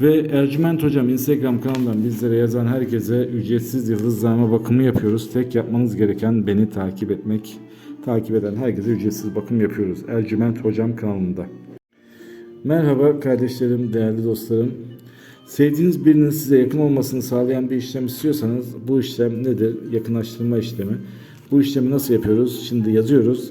Ve Ercüment Hocam Instagram kanalından bizlere yazan herkese ücretsiz yıldızlama bakımı yapıyoruz. Tek yapmanız gereken beni takip etmek. Takip eden herkese ücretsiz bakım yapıyoruz. Ercüment Hocam kanalında. Merhaba kardeşlerim, değerli dostlarım. Sevdiğiniz birinin size yakın olmasını sağlayan bir işlem istiyorsanız bu işlem nedir? Yakınlaştırma işlemi. Bu işlemi nasıl yapıyoruz? Şimdi yazıyoruz.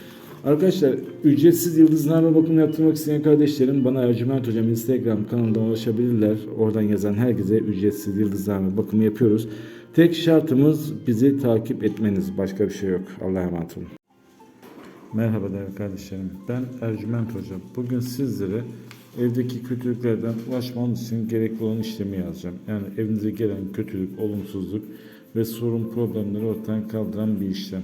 Arkadaşlar ücretsiz yıldızlarla bakım yaptırmak isteyen kardeşlerim bana Ercüment Hocam Instagram kanalından ulaşabilirler. Oradan yazan herkese ücretsiz yıldızlarla bakımı yapıyoruz. Tek şartımız bizi takip etmeniz. Başka bir şey yok. Allah'a emanet olun. Merhaba değerli kardeşlerim. Ben Ercüment Hocam. Bugün sizlere evdeki kötülüklerden ulaşmanız için gerekli olan işlemi yazacağım. Yani evinize gelen kötülük, olumsuzluk ve sorun problemleri ortadan kaldıran bir işlem.